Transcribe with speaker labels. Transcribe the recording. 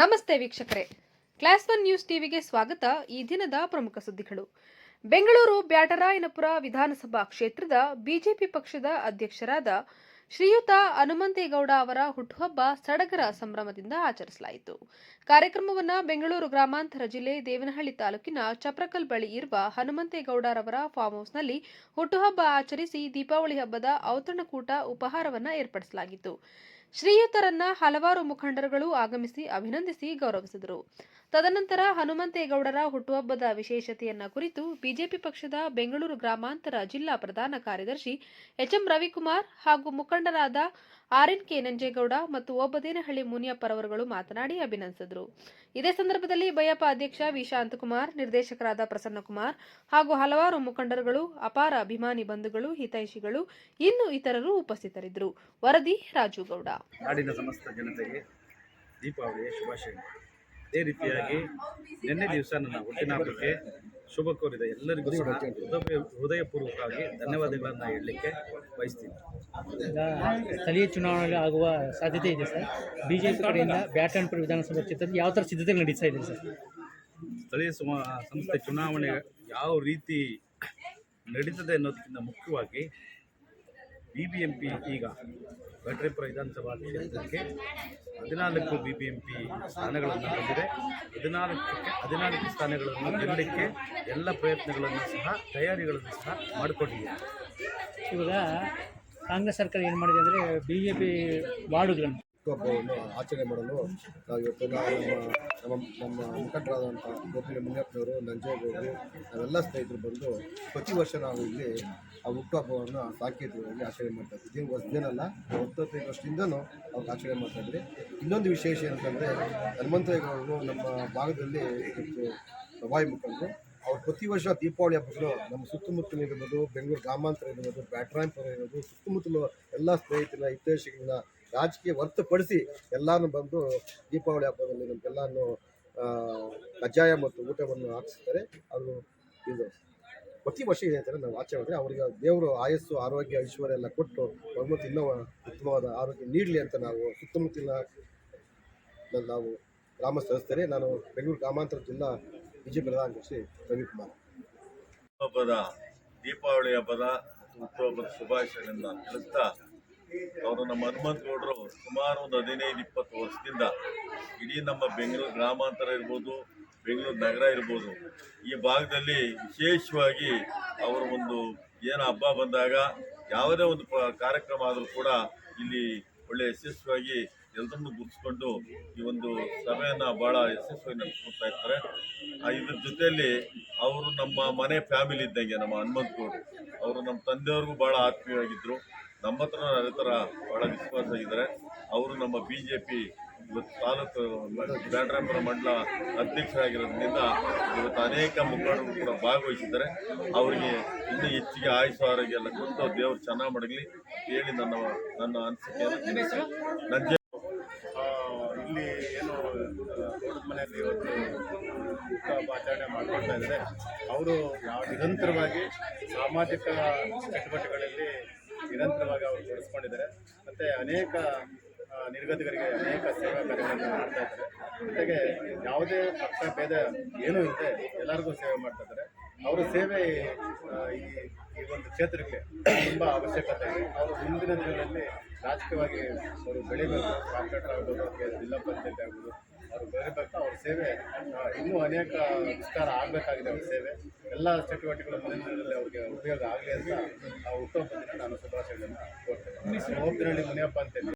Speaker 1: ನಮಸ್ತೆ ವೀಕ್ಷಕರೇ. Class one news ಟಿವಿಗೆ ಸ್ವಾಗತ. ಈ ದಿನದ ಪ್ರಮುಖ ಸುದ್ದಿಗಳು. ಬೆಂಗಳೂರು ಬ್ಯಾಟರಾಯನಪುರ ವಿಧಾನಸಭಾ ಕ್ಷೇತ್ರದ ಬಿಜೆಪಿ ಪಕ್ಷದ ಅಧ್ಯಕ್ಷರಾದ ಶ್ರೀಯುತ ಹನುಮಂತೇಗೌಡ ಅವರ ಹುಟ್ಟುಹಬ್ಬ ಸಡಗರ ಸಂಭ್ರಮದಿಂದ ಆಚರಿಸಲಾಯಿತು. ಕಾರ್ಯಕ್ರಮವನ್ನು ಬೆಂಗಳೂರು ಗ್ರಾಮಾಂತರ ಜಿಲ್ಲೆ ದೇವನಹಳ್ಳಿ ತಾಲೂಕಿನ ಚಪ್ರಕಲ್ ಬಳಿ ಇರುವ ಹನುಮಂತೇಗೌಡರವರ ಫಾರ್ಮ್ ಹೌಸ್ನಲ್ಲಿ ಹುಟ್ಟುಹಬ್ಬ ಆಚರಿಸಿ ದೀಪಾವಳಿ ಹಬ್ಬದ ಔತಣಕೂಟ ಉಪಹಾರವನ್ನು ಏರ್ಪಡಿಸಲಾಗಿತ್ತು. ಶ್ರೀಯುತರನ್ನ ಹಲವಾರು ಮುಖಂಡರುಗಳು ಆಗಮಿಸಿ ಅಭಿನಂದಿಸಿ ಗೌರವಿಸಿದರು. ತದನಂತರ ಹನುಮಂತೇಗೌಡರ ಹುಟ್ಟುಹಬ್ಬದ ವಿಶೇಷತೆಯನ್ನ ಕುರಿತು ಬಿಜೆಪಿ ಪಕ್ಷದ ಬೆಂಗಳೂರು ಗ್ರಾಮಾಂತರ ಜಿಲ್ಲಾ ಪ್ರಧಾನ ಕಾರ್ಯದರ್ಶಿ ಎಚ್ಎಂ ರವಿಕುಮಾರ್ ಹಾಗೂ ಮುಖಂಡರಾದ ಆರ್ಎನ್ ಕೆ ನಂಜೇಗೌಡ ಮತ್ತು ಓಬದೇನಹಳ್ಳಿ ಮುನಿಯಪ್ಪರವರುಗಳು ಮಾತನಾಡಿ ಅಭಿನಂದಿಸಿದರು. ಇದೇ ಸಂದರ್ಭದಲ್ಲಿ ಬೈಯಪ್ಪ ಅಧ್ಯಕ್ಷ ವಿ. ಶಾಂತಕುಮಾರ್, ನಿರ್ದೇಶಕರಾದ ಪ್ರಸನ್ನಕುಮಾರ್ ಹಾಗೂ ಹಲವಾರು ಮುಖಂಡರುಗಳು, ಅಪಾರ ಅಭಿಮಾನಿ ಬಂಧುಗಳು, ಹಿತೈಷಿಗಳು, ಇನ್ನು ಇತರರು ಉಪಸ್ಥಿತರಿದ್ದರು. ವರದಿ ರಾಜುಗೌಡ.
Speaker 2: ನಾಡಿನ ಸಮಸ್ತ ಜನತೆಗೆ ದೀಪಾವಳಿಯ ಶುಭಾಶಯಗಳು. ಅದೇ ರೀತಿಯಾಗಿ ನಿನ್ನೆ ದಿವಸ ನನ್ನ ಹುಟ್ಟಿನ ಹಬ್ಬಕ್ಕೆ ಶುಭ ಕೋರಿದ ಎಲ್ಲರಿಗೂ ಸಹ ಹೃದಯ ಹೃದಯಪೂರ್ವಕವಾಗಿ ಧನ್ಯವಾದಗಳನ್ನು ಹೇಳಲಿಕ್ಕೆ ಬಯಸ್ತೀನಿ.
Speaker 3: ಸ್ಥಳೀಯ ಚುನಾವಣೆಯಲ್ಲಿ ಆಗುವ ಸಾಧ್ಯತೆ ಇದೆ ಸರ್. ಬಿ ಜೆ ಪಿ ಕಡೆಯಿಂದ ಬ್ಯಾಟನ್ಪುರ ವಿಧಾನಸಭಾ ಕ್ಷೇತ್ರದ ಯಾವ ಥರ ಸಿದ್ಧತೆ ನಡೀತಾ ಇದೆ ಸರ್?
Speaker 2: ಸ್ಥಳೀಯ ಸುಮ ಸಂಸ್ಥೆ ಚುನಾವಣೆ ಯಾವ ರೀತಿ ನಡೀತದೆ ಅನ್ನೋದಕ್ಕಿಂತ ಮುಖ್ಯವಾಗಿ ಬಿ ಬಿ ಎಂ ಪಿ ಈಗ ಬ್ಯಾಟ್ರಿಪುರ ವಿಧಾನಸಭಾ ಕ್ಷೇತ್ರಕ್ಕೆ ಹದಿನಾಲ್ಕು ಬಿ ಬಿ ಎಂ ಪಿ ಸ್ಥಾನಗಳನ್ನು ಹೊಂದಿದೆ ಹದಿನಾಲ್ಕಕ್ಕೆ ಹದಿನಾಲ್ಕು ಸ್ಥಾನಗಳನ್ನು ಗೆಲ್ಲಲಿಕ್ಕೆ ಎಲ್ಲ ಪ್ರಯತ್ನಗಳನ್ನು ಸಹ, ತಯಾರಿಗಳನ್ನು ಸಹ ಮಾಡಿಕೊಂಡಿದೆ
Speaker 3: ಇವಾಗ ಕಾಂಗ್ರೆಸ್ ಸರ್ಕಾರ ಏನು ಮಾಡಿದೆ ಅಂದರೆ ಬಿ ಜೆ ಪಿ ವಾರ್ಡುಗಳನ್ನು
Speaker 4: ಹುಟ್ಟುಹಬ್ಬವನ್ನು ಆಚರಣೆ ಮಾಡಲು ನಾವು ಇವತ್ತು ನಮ್ಮ ನಮ್ಮ ನಮ್ಮ ಮುಖಂಡರಾದಂಥ ಗೋಪಿಲಿ ಮುನಿಯಪ್ಪನವರು, ನಂಜೇಗೌಡರು, ನಾವೆಲ್ಲ ಸ್ನೇಹಿತರು ಬಂದು ಪ್ರತಿ ವರ್ಷ ನಾವು ಇಲ್ಲಿ ಆ ಹುಟ್ಟುಹಬ್ಬವನ್ನು ಸಾಂಕೇತಿಕವಾಗಿ ಆಚರಣೆ ಮಾಡ್ತಾ ಇದ್ವಿ ಇದೇನು ಹೊಸದೇನಲ್ಲ ಹತ್ತತ್ತೈದು ವರ್ಷದಿಂದನೂ ಅವ್ರು ಆಚರಣೆ ಮಾಡ್ತಾ ಇದ್ರಿ ಇನ್ನೊಂದು ವಿಶೇಷ ಏನಂತಂದರೆ ಹನುಮಂತೇಗೌಡರು ನಮ್ಮ ಭಾಗದಲ್ಲಿ ಪ್ರಭಾವಿ ಮುಖಂಡರು. ಅವ್ರು ಪ್ರತಿ ವರ್ಷ ದೀಪಾವಳಿ ಹಬ್ಬಗಳು ನಮ್ಮ ಸುತ್ತಮುತ್ತಲು ಇರ್ಬೋದು, ಬೆಂಗಳೂರು ಗ್ರಾಮಾಂತರ ಇರ್ಬೋದು ಪರ ಇರ್ಬೋದು, ಸುತ್ತಮುತ್ತಲು ಎಲ್ಲ ಸ್ನೇಹಿತರ ಹಿತೈಷಿಗಳನ್ನ ರಾಜಕೀಯ ಹೊರತುಪಡಿಸಿ ಎಲ್ಲಾನು ಬಂದು ದೀಪಾವಳಿ ಹಬ್ಬದಲ್ಲಿ ನಮಗೆಲ್ಲನೂ ಕಜ್ಜಾಯ ಮತ್ತು ಊಟವನ್ನು ಹಾಕಿಸ್ತಾರೆ. ಅದು ಇದು ಪ್ರತಿ ವರ್ಷ ಇದೆ ನಾವು ಆಚರಣೆ ಅವರಿಗೆ ದೇವರು ಆಯಸ್ಸು, ಆರೋಗ್ಯ, ಐಶ್ವರ್ಯ ಎಲ್ಲ ಕೊಟ್ಟು ಭಗವಂತ ಇನ್ನೂ ಉತ್ತಮವಾದ ಆರೋಗ್ಯ ನೀಡಲಿ ಅಂತ ನಾವು ಸುತ್ತಮುತ್ತಲಿನ ನಾವು ಗ್ರಾಮ ಸದಸ್ಯರೇ ನಾನು ಬೆಂಗಳೂರು ಗ್ರಾಮಾಂತರ ಜಿಲ್ಲಾ ಬಿಜೆಪಿ ಪ್ರಧಾನ ಕಾರ್ಯದರ್ಶಿ ರವಿಕುಮಾರ್.
Speaker 5: ಹಬ್ಬದ ದೀಪಾವಳಿ ಹಬ್ಬದ ಹುಟ್ಟುಹಬ್ಬದ ಶುಭಾಶಯಗಳನ್ನು ತಿಳಿಸ್ತಾ ಅವರು ನಮ್ಮ ಹನುಮಂತ ಗೌಡರು ಸುಮಾರು ಒಂದು ಹದಿನೈದು, ಇಪ್ಪತ್ತು ವರ್ಷದಿಂದ ಇಡೀ ನಮ್ಮ ಬೆಂಗಳೂರು ಗ್ರಾಮಾಂತರ ಇರ್ಬೋದು, ಬೆಂಗಳೂರು ನಗರ ಇರ್ಬೋದು, ಈ ಭಾಗದಲ್ಲಿ ವಿಶೇಷವಾಗಿ ಅವರು ಒಂದು ಏನು ಹಬ್ಬ ಬಂದಾಗ ಯಾವುದೇ ಒಂದು ಕಾರ್ಯಕ್ರಮ ಆದರೂ ಕೂಡ ಇಲ್ಲಿ ಒಳ್ಳೆ ಯಶಸ್ವಿಯಾಗಿ ಎಲ್ಲರನ್ನು ಗುರುತಿಸ್ಕೊಂಡು ಈ ಒಂದು ಸಭೆಯನ್ನು ಭಾಳ ಯಶಸ್ವಿ ನಡೆಸ್ಕೊಡ್ತಾ ಇರ್ತಾರೆ. ಇದ್ರ ಜೊತೆಯಲ್ಲಿ ಅವರು ನಮ್ಮ ಮನೆ ಫ್ಯಾಮಿಲಿ ಇದ್ದಂಗೆ ನಮ್ಮ ಹನುಮಂತ್ಗೂರು ಅವರು ನಮ್ಮ ತಂದೆಯವ್ರಿಗೂ ಭಾಳ ಆತ್ಮೀಯವಾಗಿದ್ದರು ನಮ್ಮ ಹತ್ರ ಅದೇ ಥರ ಭಾಳ ವಿಶ್ವಾಸ ಆಗಿದ್ದಾರೆ ಅವರು ನಮ್ಮ ಬಿ ಜೆ ಪಿ ಇವತ್ತು ತಾಲೂಕು ಬ್ಯಾಟ್ರಾಂಪುರ ಮಂಡಲ ಅಧ್ಯಕ್ಷರಾಗಿರೋದ್ರಿಂದ ಇವತ್ತು ಅನೇಕ ಮುಖಂಡರು ಕೂಡ ಭಾಗವಹಿಸಿದ್ದಾರೆ. ಅವರಿಗೆ ಇನ್ನೂ ಹೆಚ್ಚಿಗೆ ಆಯುಷ ಆರೋಗ್ಯ ಎಲ್ಲ ಕೊಟ್ಟು ದೇವರು ಚೆನ್ನಾಗಿ ಮಡಗಲಿ ಹೇಳಿ ನನ್ನ ನನ್ನ ಅನಿಸಿಕೆ
Speaker 6: ನಂಜೆ ಇಲ್ಲಿ ಏನು ದೊಡ್ಡ ಮನೆಯಲ್ಲಿ ಇವತ್ತು ಹುಟ್ಟುಹಬ್ಬ ಆಚರಣೆ ಮಾಡ್ಕೊಳ್ತಾ ಇದ್ದಾರೆ. ಅವರು ಯಾವ ನಿರಂತರವಾಗಿ ಸಾಮಾಜಿಕ ಚಟುವಟಿಕೆಗಳಲ್ಲಿ ನಿರಂತರವಾಗಿ ಅವರು ತೊಡಗಿಸ್ಕೊಂಡಿದ್ದಾರೆ ಮತ್ತು ಅನೇಕ ನಿರ್ಗತಿಕರಿಗೆ ಅನೇಕ ಸೇವಾ ಕಾರ್ಯಗಳನ್ನು ಮಾಡ್ತಾ ಇದ್ದಾರೆ. ಜೊತೆಗೆ ಯಾವುದೇ ಪಕ್ಷ, ಭೇದ ಏನೂ ಇದೆ ಎಲ್ಲರಿಗೂ ಸೇವೆ ಮಾಡ್ತಾ ಇದ್ದಾರೆ. ಅವರ ಸೇವೆ ಈ ಈ ಒಂದು ಕ್ಷೇತ್ರಕ್ಕೆ ತುಂಬ ಅವಶ್ಯಕತೆ ಇದೆ. ಅವರು ಮುಂದಿನ ದಿನಗಳಲ್ಲಿ ರಾಜಕೀಯವಾಗಿ ಅವರು ಬೆಳಿಬೇಕು, ಕಾಂಟ್ರಾಕ್ಟರ್ ಆಗ್ಬೋದು ಜಿಲ್ಲಾ ಪಂಚಾಯತ್ ಆಗ್ಬೋದು ಅವರು ಬೆಳಿಬೇಕು ಅವ್ರ ಸೇವೆ ಇನ್ನೂ ಅನೇಕ ವಿಸ್ತಾರ ಆಗಬೇಕಾಗಿದೆ ಅವ್ರ ಸೇವೆ. ಎಲ್ಲ ಚಟುವಟಿಕೆಗಳ ಮುಂದಿನ ಅವ್ರಿಗೆ ಉಪಯೋಗ ಆಗಲಿ ಅಂತ ಆ ಹುಟ್ಟುಹಬ್ಬದಿಂದ ನಾನು ಶುಭಾಶಯಗಳನ್ನು ಕೋರ್ತೇನೆ. ಹೋಗ್ತಿನಹಳ್ಳಿ ಮುನಿಯಪ್ಪ ಅಂತೇಳಿ.